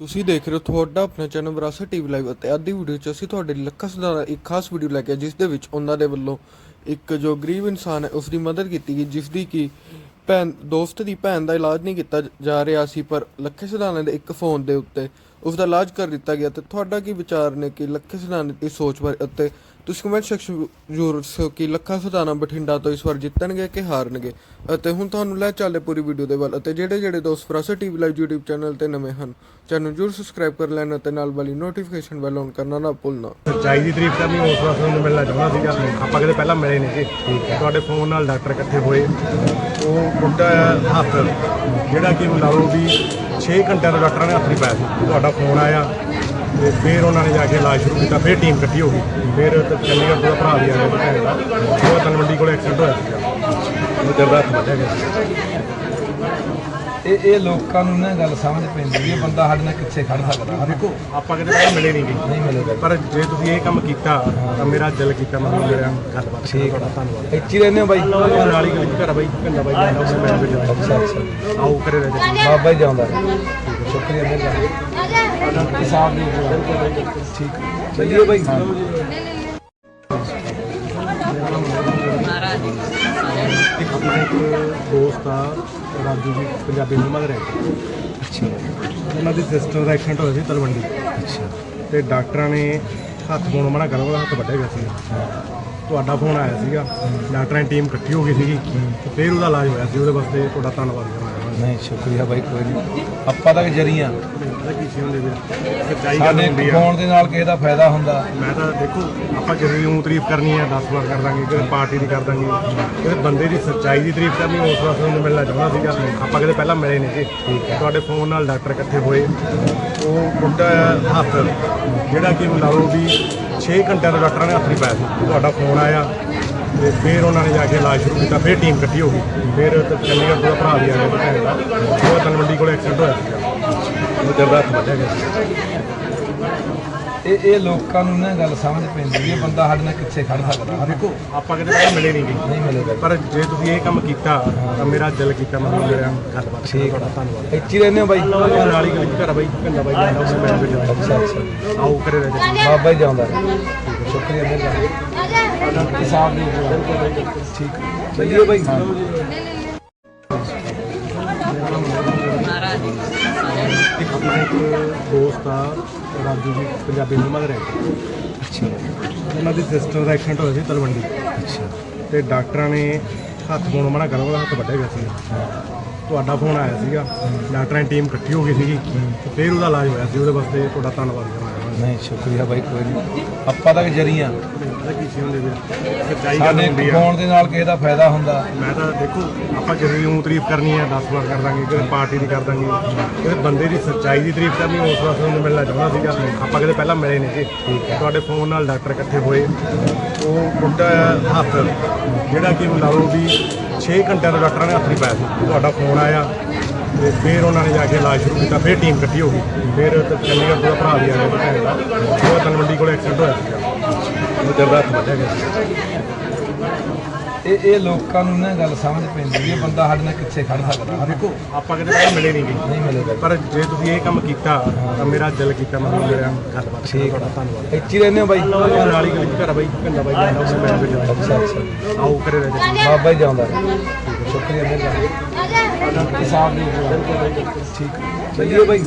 ਤੁਸੀਂ ਦੇਖ ਰਹੇ ਹੋ ਤੁਹਾਡਾ ਆਪਣਾ ਚੈਨਲ ਵਿਰਾਸਤ ਟੀਵੀ ਲਾਈਵ ਅਤੇ ਅੱਜ ਦੀ ਵੀਡੀਓ 'ਚ ਅਸੀਂ ਤੁਹਾਡੇ ਲਈ ਲੱਖਾਂ ਸਦਾਰਾ ਇੱਕ ਖਾਸ ਵੀਡੀਓ ਲੈ ਕੇ ਆਏ, ਜਿਸ ਦੇ ਵਿੱਚ ਉਹਨਾਂ ਦੇ ਵੱਲੋਂ ਇੱਕ ਜੋ ਗਰੀਬ ਇਨਸਾਨ ਹੈ ਉਸ ਦੀ ਮਦਦ ਕੀਤੀ ਗਈ ਜਿਸ ਦੀ ਕਿ ਭੈਣ, ਦੋਸਤ ਦੀ ਭੈਣ ਦਾ ਇਲਾਜ ਨਹੀਂ ਕੀਤਾ ਜਾ ਰਿਹਾ ਸੀ, ਪਰ ਲੱਖੇ ਸਦਾਨਾ ਦੇ ਇੱਕ ਫੋਨ ਦੇ ਉੱਤੇ ਉਸ ਦਾ ਇਲਾਜ ਕਰ ਦਿੱਤਾ ਗਿਆ ਤੇ ਤੁਹਾਡਾ ਕੀ ਵਿਚਾਰ ਨੇ ਕਿ ਲੱਖੇ ਸਦਾਨਾ ਦੀ ਸੋਚ ਬਾਰੇ ਅਤੇ ਤੁਸੀਂ ਕਮੈਂਟ ਸੈਕਸ਼ਨ ਜ਼ਰੂਰ ਦੱਸੋ ਕਿ ਲੱਖਾ ਸਦਾਨਾ ਬਠਿੰਡਾ ਤੋਂ ਇਸ ਵਾਰ ਜਿੱਤਣਗੇ ਕਿ ਹਾਰਨਗੇ। ਅਤੇ ਹੁਣ ਤੁਹਾਨੂੰ ਲੈ ਚੱਲੇ ਪੂਰੀ ਵੀਡੀਓ ਦੇ ਵੱਲ। ਅਤੇ ਜਿਹੜੇ ਜਿਹੜੇ ਦੋਸਤ ਫਰਾਸਾ ਟੀਵੀ ਲਾਈਵ YouTube ਚੈਨਲ ਤੇ ਨਵੇਂ ਹਨ ਚੈਨਲ ਨੂੰ ਜ਼ਰੂਰ ਸਬਸਕ੍ਰਾਈਬ ਕਰ ਲੈਣਾ ਤੇ ਨਾਲ ਵਾਲੀ ਨੋਟੀਫਿਕੇਸ਼ਨ ਬੈਲ ਔਨ ਕਰਨਾ ਨਾ ਭੁੱਲਣਾ। ਸੱਚਾਈ ਦੀ ਤਾਰੀਫ ਕਰਨੀ ਉਸ ਵਾਸਤੇ ਤੁਹਾਨੂੰ ਮਿਲਣਾ ਚਾਹੁੰਦਾ ਸੀਗਾ। ਆਪਾਂ ਕਦੇ ਪਹਿਲਾਂ ਮਿਲੇ ਨਹੀਂ ਸੀ। ਤੁਹਾਡੇ ਫੋਨ ਨਾਲ ਡਾਕਟਰ ਇਕੱਠੇ ਹੋਏ। ਉਹ ਬੁੱਢਾ ਹੱਥ ਜਿਹੜਾ ਕਿ ਲਾ ਲਓ ਵੀ 6 ਘੰਟਿਆਂ ਦਾ ਡਾਕਟਰਾਂ ਨੇ ਹੱਥ ਨਹੀਂ ਪਾਇਆ ਸੀ। ਤੁਹਾਡਾ ਫੋਨ ਆਇਆ। ਤੇ ਫਿਰ ਉਹਨਾਂ ਨੇ ਜਾ ਕੇ ਇਲਾਜ ਸ਼ੁਰੂ ਕੀਤਾ ਫਿਰ ਟੀਮ ਇਕੱਠੀ ਹੋ ਗਈ। ਫਿਰ ਤੇ ਚੰਡੀਗੜ੍ਹ ਤੋਂ ਭਰਾ ਵੀ ਆ ਗਿਆ ਭੈਣ ਦਾ। ਉਹ ਤਨਵੰਡੀ ਕੋਲ ਐਕਸੀਡੈਂਟ ਹੋਇਆ ਸੀਗਾ। ਉਹ ਜਰਦਾ ਹੱਥ ਵੱਢਿਆ ਗਿਆ। ਇਹ ਇਹ ਲੋਕਾਂ ਨੂੰ ਨਾ ਗੱਲ ਸਮਝ ਪੈਂਦੀ ਇਹ ਬੰਦਾ ਸਾਡੇ ਨਾਲ ਕਿੱਥੇ ਖੜ ਸਕਦਾ। ਦੇਖੋ ਆਪਾਂ ਕਦੇ ਪਹਿਲਾਂ ਮਿਲੇ ਨਹੀਂ ਨਹੀਂ ਮਿਲੇਗਾ ਪਰ ਜੇ ਤੁਸੀਂ ਇਹ ਕੰਮ ਕੀਤਾ ਤਾਂ ਮੇਰਾ ਦਿਲ ਕੀਤਾ ਮੈਂ ਮੇਰਾ ਗੱਲਬਾਤ ਠੀਕ ਤੁਹਾਡਾ ਧੰਨਵਾਦ। ਇੱਥੇ ਹੀ ਰਹਿੰਦੇ ਹੋ ਬਾਈ? ਨਾਲ ਹੀ ਘਰ ਬਾਈ ਕੰਨਾ ਬਾਈ। ਉਸ ਮੈਂ ਜਾਣਾ। ਆਓ ਕਰੇ ਰਹਿ ਜਾ ਬਾਬਾ ਹੀ ਜਾਂਦਾ। ਸ਼ੁਕਰੀਆ ਮਿਹਰਬਾਨੀ। ਹਿਸਾਬ ਨਹੀਂ ਹੋਇਆ ਠੀਕ ਚੱਲੀਏ ਬਾਈ ਇੱਕ ਆਪਣਾ ਇੱਕ ਦੋਸਤ ਆ ਰਾਜੂ ਜੀ। ਪੰਜਾਬੀ ਫਿਲਮਾਂ ਦੇ ਰਹਿੰਦੇ ਅੱਛਾ ਉਹਨਾਂ ਦੀ ਸਿਸਟਰ ਦਾ ਐਕਸੀਡੈਂਟ ਹੋਇਆ ਸੀ ਤਲਵੰਡੀ ਅੱਛਾ ਤੇ ਡਾਕਟਰਾਂ ਨੇ ਹੱਥ ਪਾਉਣ ਮਨਾ ਕਰਨ ਉਹਦਾ ਹੱਥ ਵੱਢਿਆ ਗਿਆ ਸੀ ਤੁਹਾਡਾ ਫੋਨ ਆਇਆ ਸੀਗਾ ਡਾਕਟਰਾਂ ਦੀ ਟੀਮ ਇਕੱਠੀ ਹੋ ਗਈ ਸੀਗੀ ਤੇ ਫਿਰ ਉਹਦਾ ਇਲਾਜ ਹੋਇਆ ਸੀ ਉਹਦੇ ਵਾਸਤੇ ਤੁਹਾਡਾ ਧੰਨਵਾਦ ਕਰਨਾ ਨਹੀਂ ਸ਼ੁਕਰੀਆ ਬਾਈ ਕੋਈ ਨਹੀਂ। ਆਪਾਂ ਤਾਂ ਜਰੀਆਂ। ਵੀਰ ਸਾਡੇ ਫੋਨ ਦੇ ਨਾਲ ਕਿਸੇ ਦਾ ਫਾਇਦਾ ਹੁੰਦਾ। ਮੈਂ ਤਾਂ ਦੇਖੋ ਆਪਾਂ ਦੀ ਊਂ ਤਾਰੀਫ ਕਰਨੀ ਹੈ 10 ਵਾਰ ਕਰ ਦਾਂਗੇ ਕਿਸੇ ਪਾਰਟੀ ਦੀ ਕਰ ਦਾਂਗੇ। ਕਿਸੇ ਬੰਦੇ ਦੀ ਸੱਚਾਈ ਦੀ ਤਾਰੀਫ ਕਰਨੀ ਉਸ ਵਾਸਤੇ ਤੁਹਾਨੂੰ ਮਿਲਣਾ ਚਾਹੁੰਦਾ ਸੀਗਾ। ਆਪਾਂ ਕਦੇ ਪਹਿਲਾਂ ਮਿਲੇ ਨਹੀਂ ਸੀ। ਤੁਹਾਡੇ ਫੋਨ ਨਾਲ ਡਾਕਟਰ ਇਕੱਠੇ ਹੋਏ। ਉਹ ਬੁੱਢਾ ਹੱਥ ਜਿਹੜਾ ਕਿ ਲਾ ਲਓ ਵੀ 6 ਘੰਟਿਆਂ ਦਾ ਡਾਕਟਰਾਂ ਨੇ ਹੱਥ ਨਹੀਂ ਪਾਇਆ ਸੀ। ਤੁਹਾਡਾ ਫੋਨ ਆਇਆ। ਤੇ ਫਿਰ ਉਹਨਾਂ ਨੇ ਜਾ ਕੇ ਇਲਾਜ ਸ਼ੁਰੂ ਕੀਤਾ, ਫਿਰ ਟੀਮ ਇਕੱਠੀ ਹੋ ਗਈ। ਫਿਰ ਚੰਡੀਗੜ੍ਹ ਤੋਂ ਭਰਾ ਵੀ ਆ ਗਿਆ ਭੈਣ ਦਾ। ਉਹ ਤਨਵੰਡੀ ਕੋਲ ਐਕਸੀਡੈਂਟ ਹੋਇਆ। ਸੀਗਾ ਉਹ ਜਰਦਾ ਹੱਥ ਗਿਆ। ਇਹ ਇਹ ਲੋਕਾਂ ਨੂੰ ਨਾ ਗੱਲ ਸਮਝ ਪੈਂਦੀ ਇਹ ਬੰਦਾ ਸਾਡੇ ਨਾਲ ਕਿੱਥੇ ਖੜ ਸਕਦਾ। ਦੇਖੋ ਆਪਾਂ ਕਦੇ ਪਹਿਲਾਂ ਮਿਲੇ ਨਹੀਂ ਨਹੀਂ ਮਿਲੇਗਾ। ਪਰ ਜੇ ਤੁਸੀਂ ਇਹ ਕੰਮ ਕੀਤਾ ਤਾਂ ਮੇਰਾ ਦਿਲ ਕੀਤਾ ਮੈਂ ਮੇਰਾ ਗੱਲਬਾਤ ਠੀਕ ਤੁਹਾਡਾ ਧੰਨਵਾਦ। ਇੱਥੇ ਹੀ ਰਹਿੰਦੇ ਹੋ ਬਾਈ? ਨਾਲ ਹੀ ਘਰ ਆ ਬਾਈ ਕੰਨਾ ਬਾਈ ਜਾਂਦਾ ਉਸ ਮੈਂ ਵਿੱਚ ਜਾਣਾ ਆਓ ਕਰੇ ਰਹਿ ਜਾ ਬਾਬਾ ਹੀ ਜਾਂਦਾ। ਸ਼ੁਕਰੀਆ ਮਿਹਰਬਾਨੀ ਹਿਸਾਬ ਨਹੀਂ ਠੀਕ ਚੱਲੀਏ ਬਾਈ। ਇੱਕ ਆਪਣਾ ਇੱਕ ਦੋਸਤ ਆ ਰਾਜੂ ਜੀ ਪੰਜਾਬੀ ਫਿਲਮਾਂ ਦੇ ਰਹਿੰਦੇ ਅੱਛਾ। ਉਹਨਾਂ ਦੀ ਸਿਸਟਰ ਦਾ ਐਕਸੀਡੈਂਟ ਹੋਇਆ ਸੀ ਤਲਵੰਡੀ। ਅੱਛਾ। ਤੇ ਡਾਕਟਰਾਂ ਨੇ ਹੱਥ ਪਾਉਣ ਮਨਾ ਕਰਨ ਵਾਲਾ ਹੱਥ ਵੱਢਿਆ ਗਿਆ ਸੀ ਤੁਹਾਡਾ ਫੋਨ ਆਇਆ ਸੀਗਾ। ਡਾਕਟਰਾਂ ਦੀ ਟੀਮ ਇਕੱਠੀ ਹੋ ਗਈ ਸੀਗੀ। ਤੇ ਫਿਰ ਉਹਦਾ ਇਲਾਜ ਹੋਇਆ ਸੀ ਉਹਦੇ ਵਾਸਤੇ ਤੁਹਾਡਾ ਧੰਨਵਾਦ। ਨਹੀਂ ਸ਼ੁਕਰੀਆ ਬਾਈ ਕੋਈ ਨਹੀਂ। ਆਪਾਂ ਤਾਂ ਜਰੀਆਂ। ਵੀਰ ਸਾਡੇ ਫੋਨ ਦੇ ਨਾਲ ਕਿਸੇ ਦਾ ਫਾਇਦਾ ਹੁੰਦਾ। ਮੈਂ ਤਾਂ ਦੇਖੋ ਆਪਾਂ ਕਿਸੇ ਦੀ ਊਂ ਤਾਰੀਫ ਕਰਨੀ ਹੈ 10 ਵਾਰ ਕਰ ਦਾਂਗੇ ਕਿਸੇ ਪਾਰਟੀ ਦੀ ਕਰ ਦਾਂਗੇ। ਕਿਸੇ ਬੰਦੇ ਦੀ ਸੱਚਾਈ ਦੀ ਤਾਰੀਫ ਕਰਨੀ ਉਸ ਵਾਸਤੇ ਤੁਹਾਨੂੰ ਮਿਲਣਾ ਚਾਹੁੰਦਾ ਸੀਗਾ। ਆਪਾਂ ਕਦੇ ਪਹਿਲਾਂ ਮਿਲੇ ਨਹੀਂ ਸੀ। ਤੁਹਾਡੇ ਫੋਨ ਨਾਲ ਡਾਕਟਰ ਇਕੱਠੇ ਹੋਏ। ਉਹ ਬੁੱਢਾ ਹੱਥ ਜਿਹੜਾ ਕਿ ਲਾ ਲਓ ਵੀ 6 ਘੰਟਿਆਂ ਦਾ ਡਾਕਟਰਾਂ ਨੇ ਹੱਥ ਨਹੀਂ ਪਾਇਆ ਸੀ। ਤੁਹਾਡਾ ਫੋਨ ਆਇਆ। ਤੇ ਫਿਰ ਉਹਨਾਂ ਨੇ ਜਾ ਕੇ ਇਲਾਜ ਸ਼ੁਰੂ ਕੀਤਾ ਫਿਰ ਟੀਮ ਇਕੱਠੀ ਹੋ ਗਈ। ਫਿਰ ਚੰਡੀਗੜ੍ਹ ਤੋਂ ਭਰਾ ਵੀ ਆ ਗਿਆ ਭੈਣ ਦਾ। ਉਹ ਕੋਲ ਐਕਸੀਡੈਂਟ ਹੋਇਆ ਸੀਗਾ। ਉਹ ਜਰਦਾ ਹੱਥ ਵੱਢਿਆ ਗਿਆ ਇਹ ਇਹ ਲੋਕਾਂ ਨੂੰ ਨਾ ਗੱਲ ਸਮਝ ਪੈਂਦੀ ਇਹ ਬੰਦਾ ਸਾਡੇ ਨਾਲ ਕਿੱਥੇ ਖੜ ਸਕਦਾ। ਦੇਖੋ ਆਪਾਂ ਕਦੇ ਪਹਿਲਾਂ ਮਿਲੇ ਨਹੀਂ ਨਹੀਂ ਮਿਲੇਗਾ ਪਰ ਜੇ ਤੁਸੀਂ ਇਹ ਕੰਮ ਕੀਤਾ ਤਾਂ ਮੇਰਾ ਦਿਲ ਕੀਤਾ ਮੈਂ ਮੇਰਾ ਗੱਲਬਾਤ ਠੀਕ ਤੁਹਾਡਾ ਧੰਨਵਾਦ। ਇੱਥੇ ਹੀ ਰਹਿੰਦੇ ਹੋ ਬਾਈ? ਨਾਲ ਹੀ ਘਰ ਬਾਈ। ਕੰਨਾ ਬਾਈ ਜਾਂਦਾ ਉਸ ਮੈਂ ਜਾਣਾ ਆਓ ਕਰੇ ਰਹਿ ਜਾ ਬਾਬਾ ਹੀ ਜਾਂਦਾ। ਸ਼ੁਕਰੀਆ ਮਿਹਰਬਾਨੀ। ਹਿਸਾਬ ਨਹੀਂ ਹੋਇਆ। ਠੀਕ ਚੱਲੀਏ ਬਾਈ।